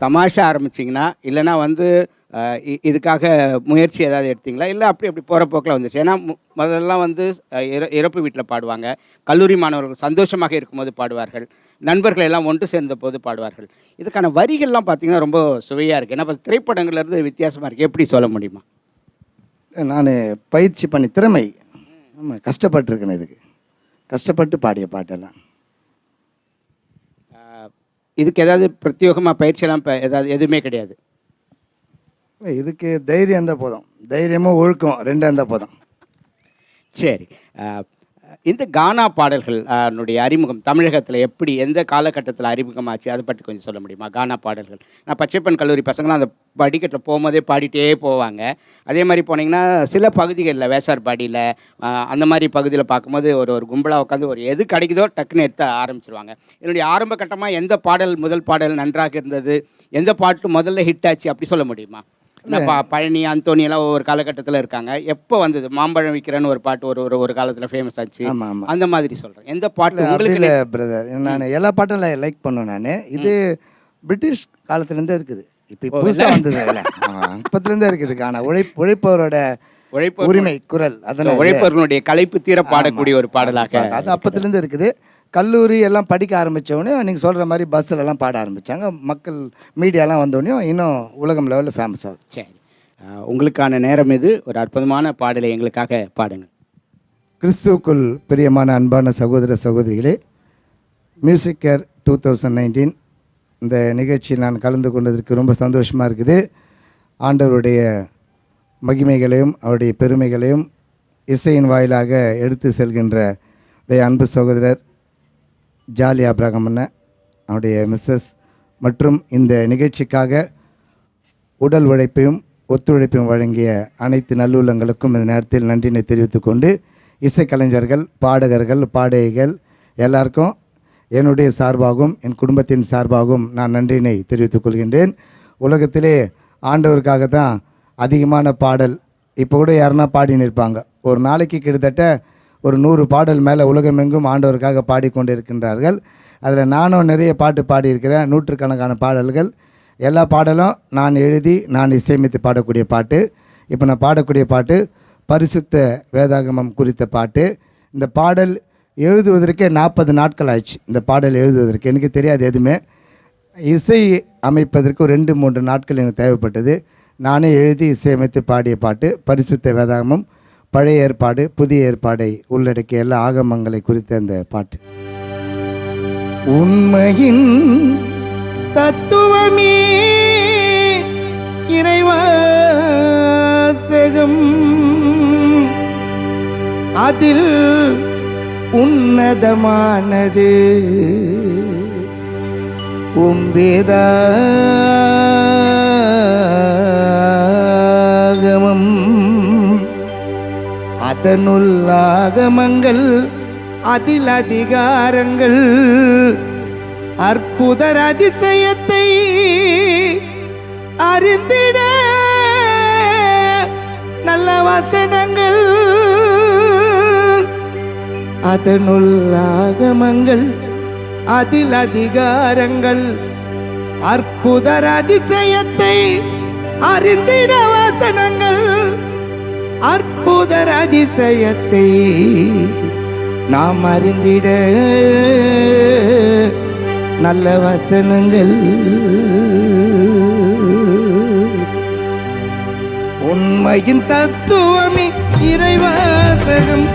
தமாஷா ஆரம்பிச்சிங்கன்னா இல்லைனா வந்து இதுக்காக முயற்சி ஏதாவது எடுத்தீங்களா? இல்லை அப்படி அப்படி போகிற போக்கில் வந்துச்சு. ஏன்னா மு- முதல்லலாம் வந்து இறப்பு வீட்டில் பாடுவாங்க. கல்லூரி மாணவர்கள் சந்தோஷமாக இருக்கும்போது பாடுவார்கள். நண்பர்கள் எல்லாம் ஒன்று சேர்ந்த போது பாடுவார்கள். இதுக்கான வரிகள்லாம் பார்த்தீங்கன்னா ரொம்ப சுவையாக இருக்குது ஏன்னா இப்போ திரைப்படங்கள்ல இருந்து வித்தியாசமாக இருக்குது எப்படி சொல்ல முடியுமா? நான் பயிற்சி பண்ணி திறமை. ஆமாம் கஷ்டப்பட்டிருக்கேன் இதுக்கு. கஷ்டப்பட்டு பாடிய பாட்டெல்லாம். இதுக்கு ஏதாவது பிரத்யேகமாக பயிற்சியெல்லாம் இப்போ ஏதாவது எதுவுமே கிடையாது. இதுக்கு தைரியம் தான் போதும். தைரியமும் ஒழுக்கம் ரெண்டும் இருந்தால் போதும். சரி. இந்த கானா பாடல்கள் என்னுடைய அறிமுகம் தமிழகத்தில் எப்படி எந்த காலகட்டத்தில் அறிமுகமாச்சு அதை பற்றி கொஞ்சம் சொல்ல முடியுமா? கானா பாடல்கள். நான் பச்சைப்பன் கல்லூரி பசங்களாம் அந்த படிக்கட்டில் போகும்போதே பாடிட்டே போவாங்க. அதே மாதிரி போனீங்கன்னா சில பகுதிகளில் வேசார்பாடியில் அந்த மாதிரி பகுதியில் பார்க்கும்போது ஒரு ஒரு கும்பலாக உட்காந்து ஒரு எது கிடைக்குதோ டக்குன்னு எடுத்து ஆரம்பிச்சிருவாங்க. என்னுடைய ஆரம்ப கட்டமாக எந்த பாடல் முதல் பாடல் நன்றாக இருந்தது எந்த பாட்டு முதல்ல ஹிட் ஆச்சு அப்படி சொல்ல முடியுமா? நான் பழனி அந்தோனி எல்லாம் ஒவ்வொரு காலகட்டத்தில் இருக்காங்க. எப்போ வந்தது? மாம்பழம் விற்கிறேன்னு ஒரு பாட்டு ஒரு ஒரு ஒரு காலத்தில் ஃபேமஸ் ஆச்சு. அந்த மாதிரி சொல்கிறேன் எந்த பாட்டு உங்களுக்கு பிரதர் நான் எல்லா பாட்டும் லைக் பண்ணுவேன் நான். இது பிரிட்டிஷ் காலத்துலேருந்தே இருக்குது. இப்போ புதுசாக வந்தது இல்லை. அப்பத்துலேருந்தே இருக்குது. ஆனால் உழைப் உழைப்பவரோட உழைப்பு உரிமை குரல் அதெல்லாம் உழைப்பவர்களுடைய கலைப்பு தீர பாடக்கூடிய ஒரு பாடலாக அது அப்பத்துலேருந்து இருக்குது. கல்லூரி எல்லாம் படிக்க ஆரம்பிச்ச உடனே நீங்கள் சொல்கிற மாதிரி பஸ்ஸில் எல்லாம் பாட ஆரம்பித்தாங்க மக்கள் மீடியாலாம் வந்தோடனே இன்னும் உலகம் லெவலில் ஃபேமஸ் ஆகுது. சரி. உங்களுக்கான நேரம் இது. ஒரு அற்புதமான பாடலை எங்களுக்காக பாடுங்க கிறிஸ்துவுக்குள் பிரியமான அன்பான சகோதர சகோதரிகளே music care two thousand nineteen இந்த நிகழ்ச்சியில் நான் கலந்து கொண்டதற்கு ரொம்ப சந்தோஷமாக இருக்குது. ஆண்டவருடைய மகிமைகளையும் அவருடைய பெருமைகளையும் இசையின் வாயிலாக எடுத்து செல்கின்ற உடைய அன்பு சகோதரர் ஜாலி அப்ரகம் அவனுடைய மிஸ்ஸஸ் மற்றும் இந்த நிகழ்ச்சிக்காக உடல் உழைப்பையும் ஒத்துழைப்பையும் வழங்கிய அனைத்து நல்லுள்ளங்களுக்கும் இந்த நேரத்தில் நன்றினை தெரிவித்துக் கொண்டு இசைக்கலைஞர்கள் பாடகர்கள் பாடகிகள் எல்லாருக்கும் என்னுடைய சார்பாகவும் என் குடும்பத்தின் சார்பாகவும் நான் நன்றினை தெரிவித்துக் கொள்கின்றேன். உலகத்திலே ஆண்டவருக்காக தான் அதிகமான பாடல் இப்போ கூட யாருன்னா பாடின்னு இருப்பாங்க. ஒரு நாளைக்கு கிட்டத்தட்ட ஒரு நூறு பாடல் மேலே உலகமெங்கும் ஆண்டவருக்காக பாடிக்கொண்டிருக்கின்றார்கள். அதில் நானும் நிறைய பாட்டு பாடியிருக்கிறேன் நூற்றுக்கணக்கான பாடல்கள். எல்லா பாடலும் நான் எழுதி நான் இசையமைத்து பாடக்கூடிய பாட்டு. இப்போ நான் பாடக்கூடிய பாட்டு பரிசுத்த வேதாகமம் குறித்த பாட்டு. இந்த பாடல் எழுதுவதற்கே நாற்பது நாட்கள் ஆயிடுச்சு. இந்த பாடல் எழுதுவதற்கு எனக்கு தெரியாது எதுவுமே. இசை அமைப்பதற்கு ஒரு ரெண்டு மூன்று நாட்கள் எனக்கு தேவைப்பட்டது. நானே எழுதி இசையமைத்து பாடிய பாட்டு பரிசுத்த வேதாகமம் பழைய ஏற்பாடு புதிய ஏற்பாடை உள்ளடக்கிய எல்லா ஆகமங்களை குறித்த அந்த பாட்டு. உண்மையின் தத்துவமே இறைவாசகம். அதில் உன்னதமானது. உம்பேதா அதனுள் ஆகமங்கள் அதில் அதிகாரங்கள் அற்புதர் அதிசயத்தை அறிந்திட நல்ல வசனங்கள். அதனுள் ஆகமங்கள் அதில் அதிகாரங்கள் அற்புதர் அதிசயத்தை அறிந்திட வசனங்கள். அற்புதர் அதிசயத்தை நாம் அறிந்திட நல்ல வசனங்கள். உண்மையின் தத்துவமே இறைவாசகம்.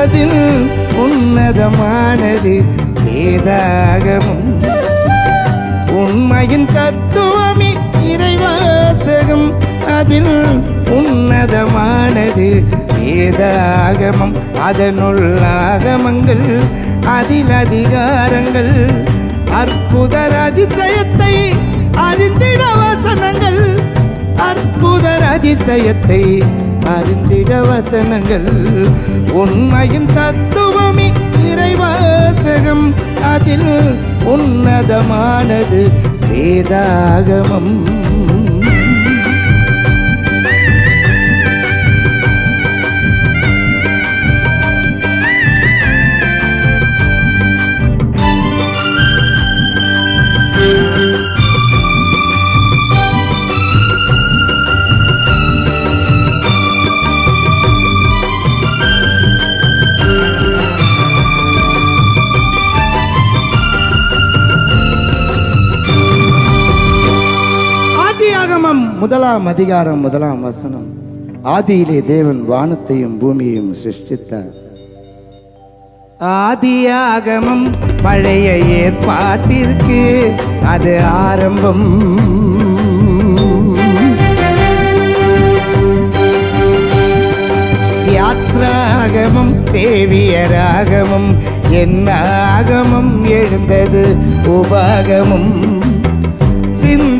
அதில் உன்னதமானது வேதாகமும் உண்மையின் தத்துவமே இறைவாசகம். அதில் உன்னதமானது வேத ஆகமம் அதனுள் ஆகமங்கள் அதில் அதிகாரங்கள் அற்புதர் அதிசயத்தை அறிந்திட வசனங்கள் அற்புதர் அதிசயத்தை அறிந்திட வசனங்கள். உண்மையும் தத்துவமே இறைவாசகம் அதில் உன்னதமானது வேதாகமம் முதலாம் அதிகாரம் முதலாம் வசனம். ஆதியிலே தேவன் வானத்தையும் பூமியையும் சிருஷ்டித்தார். ஆதியாகமம் பழைய ஏற்பாட்டிற்கு அது ஆரம்பம். யாத்ராகமம் தேவியராகமம் என்ன ஆகமம் எழுந்தது உபாகமும்.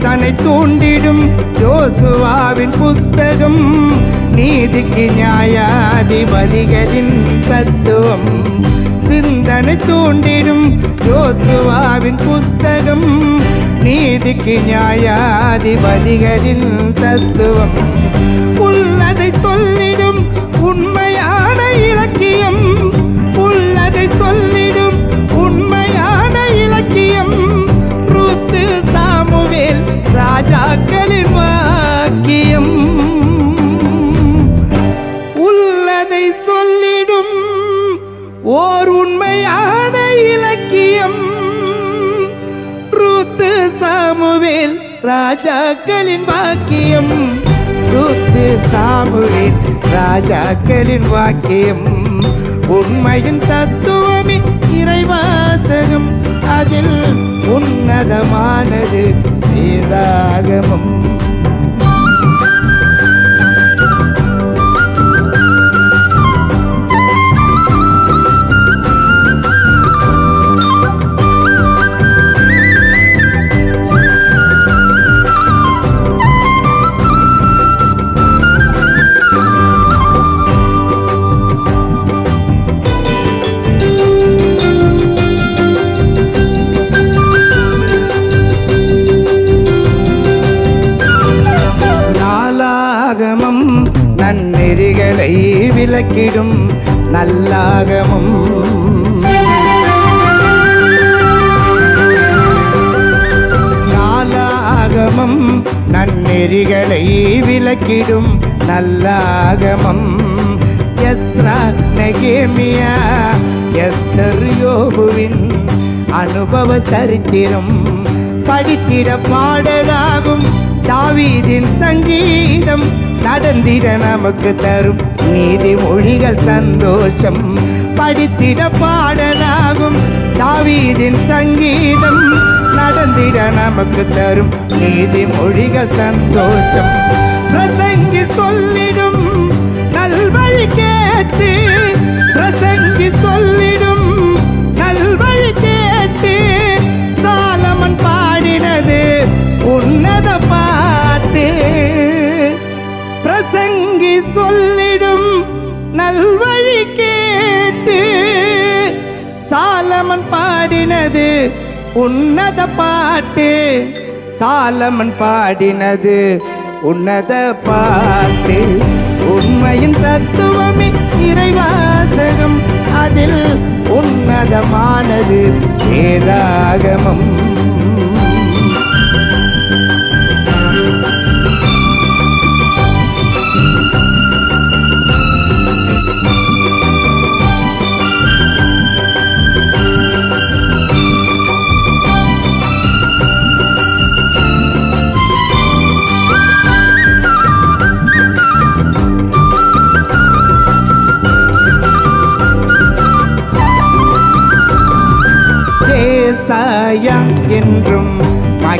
சிந்தனை தூண்டிடும் யோசுவாவின் புஸ்தகம் நீதிக்கு நியாயாதிபதிகளின் தத்துவம். சிந்தனை தூண்டிடும் யோசுவாவின் புஸ்தகம் நீதிக்கு நியாயாதிபதிகளின் தத்துவம். உள்ளதை சொல்லிடும் உண்மை ராஜாக்களின் வாக்கியம் உண்மையின் தத்துவமே இறைவாசகம். அதில் உன்னதமானது வேதாகமம். நெறிகளை விளக்கிடும் நல்லாகமம். எஸ்ரா நெகேமியா எஸ்தர் யோபுவின் அனுபவ சரித்திரம் படித்திட பாடலாகும். தாவீதின் சங்கீதம் நடந்திட நமக்கு தரும் நீதி மொழிகள் சந்தோஷம் படித்திட பாடலாகும். தாவீதின் சங்கீதம் நடந்திட நமக்கு தரும் நீதி மொழிகள் சந்தோஷம். பிரசங்கி சொல்லிடும் நல்வழி கேட்டு பிரசங்கி சொல்லிடும் நல்வழி கேட்டு சாலமன் பாடினது உன்னத பாட்டு. பிரசங்கி சொல்லிடும் நல்வழி கேட்டு சாலமன் பாடினது உன்னத பாட்டு சாலமன் பாடினது. உன்னத பாட்டு உண்மையின் தத்துவமே இறைவாசகம். அதில் உன்னதமானது வேதாகமம்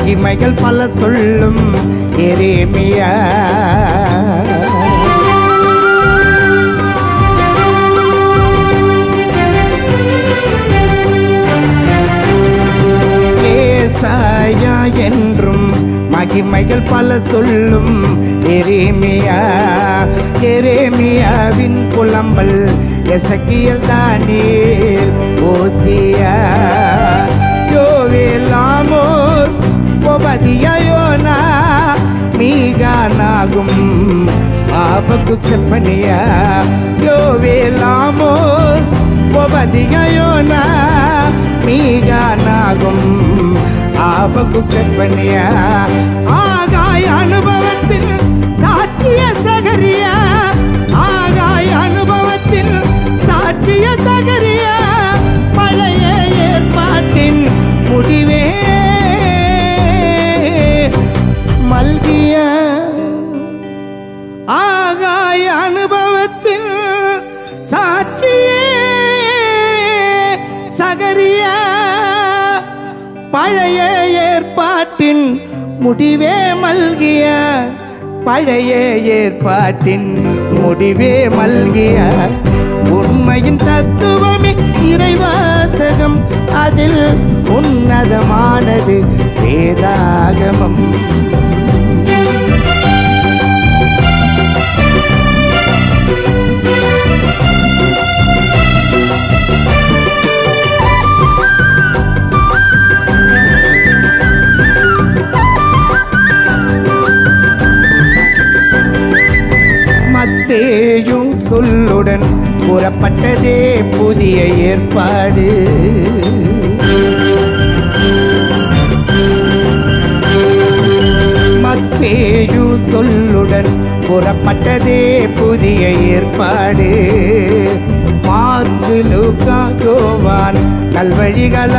மகிமைகள் பல சொல்லும் எரேமியா. ஏசாயா என்றும் மகிமைகள் பல சொல்லும் எரேமியா. எரேமியாவின் புலம்பல் எசக்கியல் தானே ஓசியா. బదియయోనా మీగా నాగుం పాపకు చెప్పనియా. యోవేలామోస్ ఒబదియయోనా మీగా నాగుం ఆపకు చెప్పనియా. ఆగాయాను பழைய ஏற்பாட்டின் முடிவே மல்கிய பழைய ஏற்பாட்டின் முடிவே மல்கிய. உண்மையின் தத்துவமே இறைவாசகம் அதில் உன்னதமானது வேதாகமம். கூறப்பட்டதே புதிய ஏற்பாடு. மத்தேயு சொல்லுடன் கூறப்பட்டதே புதிய ஏற்பாடு. மார்க்கு நல்வழிகள யோவான் நல்வழிகள்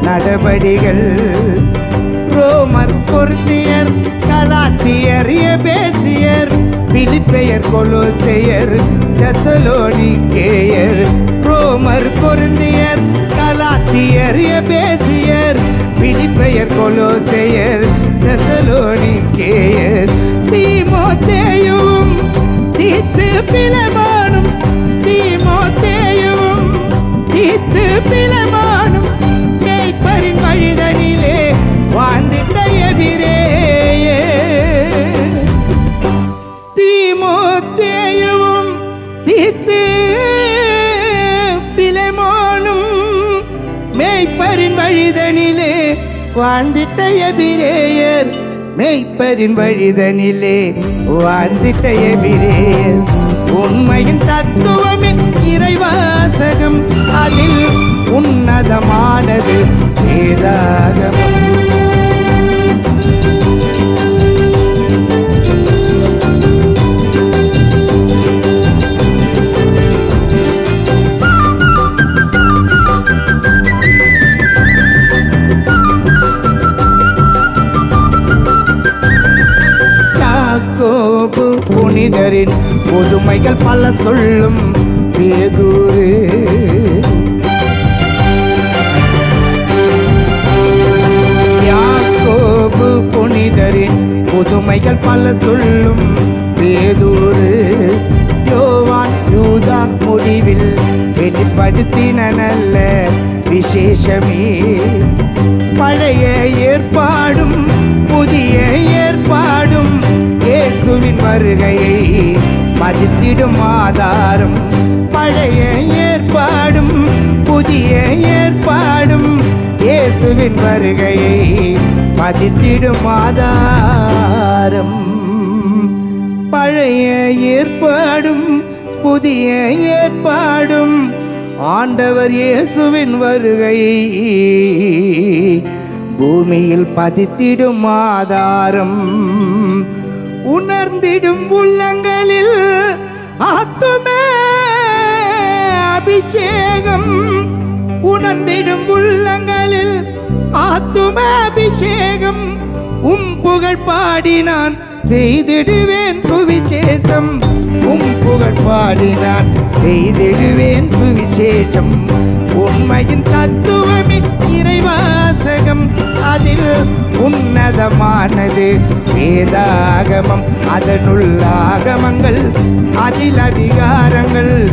நடபடிகள் ரோமர் பொருந்தியர் கலாத்தியர் பேசி பிலிப்பெயர் கொலோசெயர் தெசலோனிக்கேயர் ரோமர் பொருந்தியர் கலாத்தியர் எபேசியர் பிலிப்பெயர் கொலோசெயர் வாழ்ந்திட்ட எபிரேயர் மெய்ப்பரின் வழிதனிலே வாழ்ந்திட்ட எபிரேயர். உண்மையின் தத்துவமே இறைவாசகம் அதில் உன்னதமானது வேதாகமம். புனிதரின் புதுமைகள் பல சொல்லும் பேதூரு. யாக்கோபு புனிதரின் புதுமைகள் பல சொல்லும் பேதூரு. யோவான் யூதா முடிவில் வெளிப்படுத்தின நல்ல விசேஷமே. பழைய ஏற்பாடும் புதிய வருகையை மதித்திடும் ஆதாரம். பழைய ஏற்பாடும் புதிய ஏற்பாடும் இயேசுவின் வருகையை மதித்திடும் ஆதாரம். பழைய ஏற்பாடும் புதிய ஏற்பாடும் ஆண்டவர் இயேசுவின் வருகை பூமியில் பதித்திடும் ஆதாரம். உணர்ந்திடும் உள்ளங்களில் ஆத்துமே அபிஷேகம். உணர்ந்திடும் உள்ளங்களில் ஆத்தும அபிஷேகம். உம் புகழ் பாடி நான் செய்திடுவேன் சுவிசேஷம். உம் புகழ் பாடி நான் செய்திடுவேன் சுவிசேஷம். உண்மையின் தத்துவமே இறைவாசகம். அதில் உன்னதமானது வேதாகமம். அதனுள் ஆகமங்கள் அதில் அதிகாரங்கள்.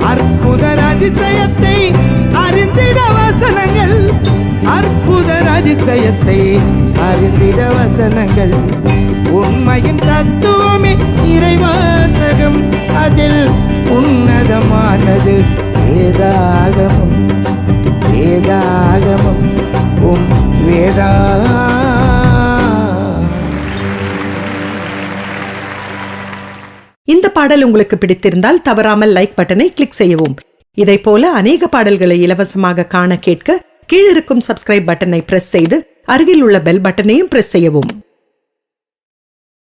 அற்புதர் அதிசயத்தை அறிந்திட வசனங்கள். அற்புதர் அதிசயத்தை அறிந்திட வசனங்கள். உண்மையின் தத்துவமே இறைவாசகம். அதில் உன்னதமானது பாடல் உங்களுக்கு பிடித்திருந்தால் தவறாமல் லைக் பட்டனை கிளிக் செய்யவும். இதை போல அநேக பாடல்களை இலவசமாக காண கேட்க கீழிருக்கும் சப்ஸ்கிரைப் பட்டனை பிரஸ் செய்து அருகில் உள்ள பெல் பட்டனையும் பிரஸ் செய்யவும்.